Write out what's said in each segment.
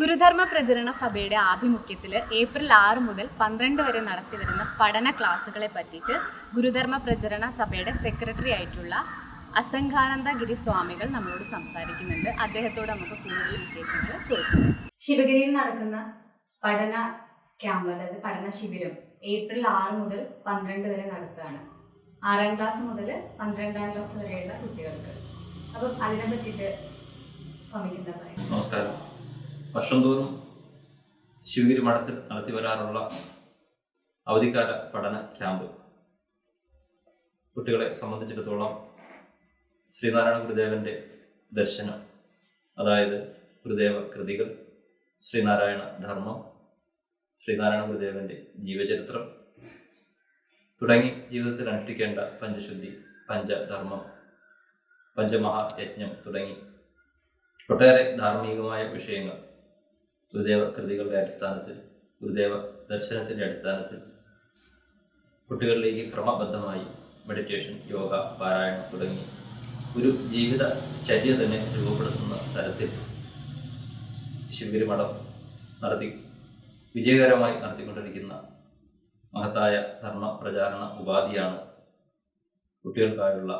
ഗുരുധർമ്മ പ്രചരണ സഭയുടെ ആഭിമുഖ്യത്തിൽ ഏപ്രിൽ ആറ് മുതൽ പന്ത്രണ്ട് വരെ നടത്തിവരുന്ന പഠന ക്ലാസ്സുകളെ പറ്റിയിട്ട് ഗുരുധർമ്മ പ്രചരണ സഭയുടെ സെക്രട്ടറി ആയിട്ടുള്ള അസംഘാനന്ദ ഗിരി സ്വാമികൾ നമ്മളോട് സംസാരിക്കുന്നുണ്ട്. അദ്ദേഹത്തോട് നമുക്ക് കൂടുതൽ വിശേഷങ്ങൾ ചോദിച്ചത്. ശിവഗിരിയിൽ നടക്കുന്ന പഠന ക്യാമ്പ് അതായത് പഠന ശിബിരം ഏപ്രിൽ ആറ് മുതൽ പന്ത്രണ്ട് വരെ നടത്തുകയാണ്. ആറാം ക്ലാസ് മുതൽ പന്ത്രണ്ടാം ക്ലാസ് വരെയുള്ള കുട്ടികൾക്ക്. അപ്പം അതിനെ പറ്റിയിട്ട് സ്വാമിക്ക് എന്താ പറയുക നമസ്കാരം. വർഷം തോറും ശിവഗിരി മഠത്തിൽ നടത്തി വരാറുള്ള അവധിക്കാല പഠന ക്യാമ്പ്. കുട്ടികളെ സംബന്ധിച്ചിടത്തോളം ശ്രീനാരായണ ഗുരുദേവന്റെ ദർശനം അതായത് ഗുരുദേവ കൃതികൾ ശ്രീനാരായണ ധർമ്മം ശ്രീനാരായണ ഗുരുദേവന്റെ ജീവചരിത്രം തുടങ്ങി ജീവിതത്തിൽ അനുഷ്ഠിക്കേണ്ട പഞ്ചശുദ്ധി പഞ്ചധർമ്മം പഞ്ചമഹായജ്ഞം തുടങ്ങി ഒട്ടേറെ ധാർമ്മികമായ വിഷയങ്ങൾ ഗുരുദേവ കൃതികളുടെ അടിസ്ഥാനത്തിൽ ഗുരുദേവ ദർശനത്തിന്റെ അടിസ്ഥാനത്തിൽ കുട്ടികളിലേക്ക് ക്രമബദ്ധമായി മെഡിറ്റേഷൻ യോഗ പാരായണം തുടങ്ങി ഒരു ജീവിത ചര്യ തന്നെ രൂപപ്പെടുത്തുന്ന തരത്തിൽ ശിവഗിരിമഠം നടത്തി വിജയകരമായി നടത്തിക്കൊണ്ടിരിക്കുന്ന മഹത്തായ ധർമ്മ പ്രചാരണ ഉപാധിയാണ് കുട്ടികൾക്കായുള്ള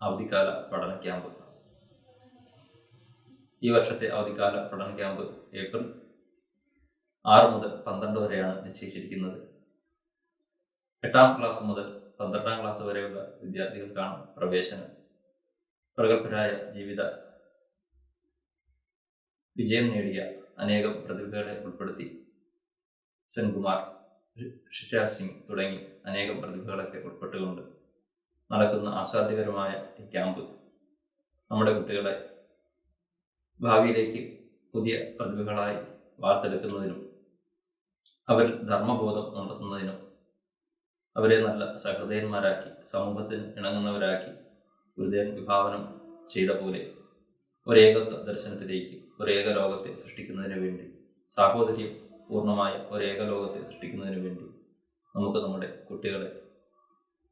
അവധിക്കാല പഠന ക്യാമ്പ്. ഈ വർഷത്തെ അവധിക്കാല പഠന ക്യാമ്പ് ഏപ്രിൽ ആറ് മുതൽ പന്ത്രണ്ട് വരെയാണ് നിശ്ചയിച്ചിരിക്കുന്നത്. എട്ടാം ക്ലാസ് മുതൽ പന്ത്രണ്ടാം ക്ലാസ് വരെയുള്ള വിദ്യാർത്ഥികൾക്കാണ് പ്രവേശനം. പ്രഗത്ഭരായ ജീവിത വിജയം നേടിയ അനേകം പ്രതിഭകളെ ഉൾപ്പെടുത്തി. സെൻകുമാർ ഷിഷാർ സിംഗ് തുടങ്ങി അനേകം പ്രതിഭകളൊക്കെ ഉൾപ്പെട്ടുകൊണ്ട് നടക്കുന്ന ആസ്വാദ്യകരമായ ഈ ക്യാമ്പ് നമ്മുടെ കുട്ടികളെ ഭാവിയിലേക്ക് പുതിയ പ്രതിഭകളായി വാർത്തെടുക്കുന്നതിനും അവരിൽ ധർമ്മബോധം നടത്തുന്നതിനും അവരെ നല്ല സഹൃദയന്മാരാക്കി സമൂഹത്തിന് ഇണങ്ങുന്നവരാക്കി ഗുരുദേവൻ വിഭാവനം ചെയ്ത പോലെ ഒരേകത്വ ദർശനത്തിലേക്ക് ഒരേക ലോകത്തെ സൃഷ്ടിക്കുന്നതിന് വേണ്ടി സാഹോദര്യം പൂർണമായ ഒരേക ലോകത്തെ സൃഷ്ടിക്കുന്നതിന് വേണ്ടി നമുക്ക് നമ്മുടെ കുട്ടികളെ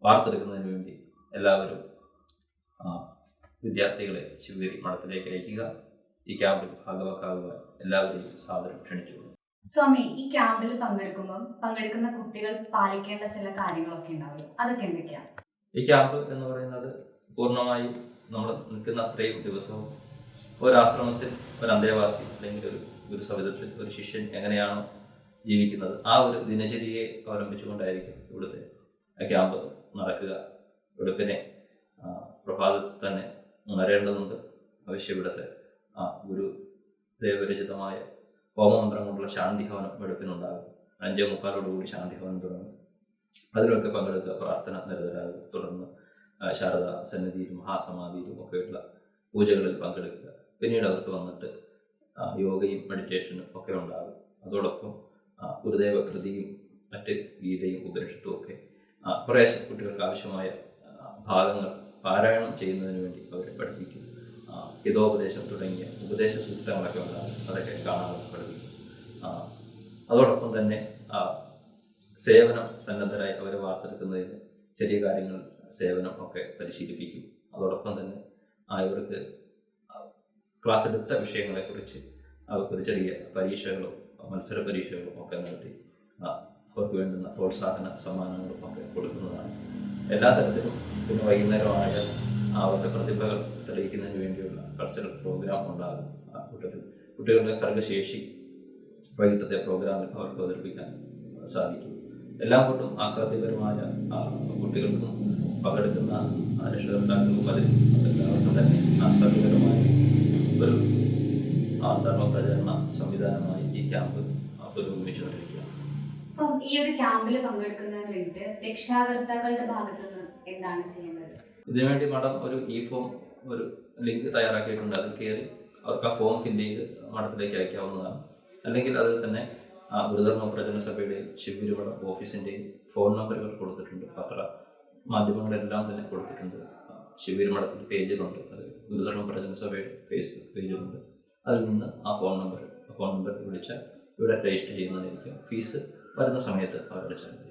വാർത്തെടുക്കുന്നതിന് വേണ്ടി എല്ലാവരും വിദ്യാർത്ഥികളെ ശിവഗിരി മഠത്തിലേക്ക് അയക്കുക. ഈ ക്യാമ്പിൽ ഭാഗവാക്കാകുവാൻ എല്ലാവരെയും സാദരം ക്ഷണിച്ചു സ്വാമി ഈ ക്യാമ്പിൽ പങ്കെടുക്കുമ്പോൾ പങ്കെടുക്കുന്ന കുട്ടികൾ പാലിക്കേണ്ട ചില കാര്യങ്ങളൊക്കെ ഉണ്ടാവും അതൊക്കെ എന്തൊക്കെയാണ് ഈ ക്യാമ്പ് എന്ന് പറയുന്നത് പൂർണമായും നമ്മൾ നിൽക്കുന്ന അത്രയും ദിവസവും ഒരാശ്രമത്തിൽ ഒരു അന്തേവാസി അല്ലെങ്കിൽ ഒരു ഗുരുസവിധത്തിൽ ഒരു ശിഷ്യൻ എങ്ങനെയാണോ ജീവിക്കുന്നത് ആ ഒരു ദിനചര്യയെ അവലംബിച്ചുകൊണ്ടായിരിക്കും ഇവിടുത്തെ ക്യാമ്പ് നടക്കുക. വെളുപ്പിനെ പ്രഭാതത്തിൽ തന്നെ ഉണരേണ്ടതുണ്ട്. ആവശ്യം ഇവിടുത്തെ ആ ഗുരു ദേവരചിതമായ ഹോമമന്ത്രം കൊണ്ടുള്ള ശാന്തി ഹവനം വെളുപ്പിനുണ്ടാകും അഞ്ചേ മുക്കാലോടുകൂടി ശാന്തി ഹവനം തുടങ്ങും. അതിലൊക്കെ പങ്കെടുക്കുക പ്രാർത്ഥന നിരതരാകുക തുടർന്ന് ശാരദ സന്നിധിയിലും മഹാസമാധിയിലും ഒക്കെയുള്ള പൂജകളിൽ പങ്കെടുക്കുക. പിന്നീട് അവർക്ക് വന്നിട്ട് യോഗയും മെഡിറ്റേഷനും ഒക്കെ ഉണ്ടാകും. അതോടൊപ്പം ഗുരുദേവ കൃതിയും മറ്റ് ഗീതയും ഉപനിഷത്തും ഒക്കെ കുറേ കുട്ടികൾക്ക് ആവശ്യമായ ഭാഗങ്ങൾ പാരായണം ചെയ്യുന്നതിന് വേണ്ടി അവരെ പഠിപ്പിക്കും. ഹിതോപദേശം തുടങ്ങിയ ഉപദേശ സൂക്തങ്ങളൊക്കെ ഉണ്ടാകും. അതൊക്കെ കാണപ്പെടുന്നു അതോടൊപ്പം തന്നെ സേവനം സന്നദ്ധരായി അവരെ വാർത്തെടുക്കുന്നതിന് ചെറിയ കാര്യങ്ങൾ സേവനം ഒക്കെ പരിശീലിപ്പിക്കും. അതോടൊപ്പം തന്നെ ഇവർക്ക് ക്ലാസ് എടുത്ത വിഷയങ്ങളെക്കുറിച്ച് അവർക്കൊരു ചെറിയ പരീക്ഷകളും മത്സര പരീക്ഷകളും ഒക്കെ നടത്തി അവർക്ക് വേണ്ടുന്ന പ്രോത്സാഹന സമ്മാനങ്ങളും ഒക്കെ കൊടുക്കുന്നതാണ്. എല്ലാ തരത്തിലും പിന്നെ വൈകുന്നേരം ആയാൽ അവരുടെ പ്രതിഭകൾ തെളിയിക്കുന്നതിന് വേണ്ടിയുള്ള കൾച്ചറൽ പ്രോഗ്രാം ഉണ്ടാകും ആ കൂട്ടത്തിൽ. കുട്ടികളുടെ സർഗശേഷി വൈകിട്ടത്തെ പ്രോഗ്രാമിൽ അവർക്ക് അവതരിപ്പിക്കാൻ സാധിക്കും. എല്ലാം കൊണ്ടും ആസ്വാദ്യകരമായ കുട്ടികൾക്കും പങ്കെടുക്കുന്ന രക്ഷകർത്താക്കൾക്കും അതിൽ എല്ലാവർക്കും തന്നെ ആസ്വാദ്യകരമായ ഒരു ധർമ്മ ധർമ്മപ്രചരണ സംവിധാനമായി ഈ ക്യാമ്പ് പുരോഗമിച്ചുകൊണ്ടിരിക്കുകയാണ് അപ്പം ഈ ഒരു ക്യാമ്പിൽ പങ്കെടുക്കുന്നതിന് വേണ്ടിയിട്ട് രക്ഷാകർത്താക്കളുടെ ഭാഗത്തു നിന്ന് എന്താണ് ചെയ്യുന്നത്? ഇതിനുവേണ്ടി മഠം ഒരു ഇ ഫോം ഒരു ലിങ്ക് തയ്യാറാക്കിയിട്ടുണ്ട്. അത് കയറി അവർക്ക് ആ ഫോം ഫില്ല് ചെയ്ത് മഠത്തിലേക്ക് അയക്കാവുന്നതാണ്. അല്ലെങ്കിൽ അതിൽ തന്നെ ഗുരുധർമ്മ പ്രചരണ സഭയുടെ ശിവഗുരുവട ഓഫീസിന്റെയും ഫോൺ നമ്പറുകൾ കൊടുത്തിട്ടുണ്ട്. പത്ര മാധ്യമങ്ങളെല്ലാം തന്നെ കൊടുത്തിട്ടുണ്ട്. ശിവഗുരു മഠത്തിന്റെ പേജിലുണ്ട്. അത് ഗുരുധർമ്മ പ്രചരണ സഭയുടെ ഫേസ്ബുക്ക് പേജിലുണ്ട്. അതിൽ നിന്ന് ആ ഫോൺ നമ്പർ ഫോൺ നമ്പർ വിളിച്ചാൽ ഇവിടെ രജിസ്റ്റർ ചെയ്യുന്നതായിരിക്കും. ഫീസ് വരുന്ന സമയത്ത് അവർ അടച്ചാൽ.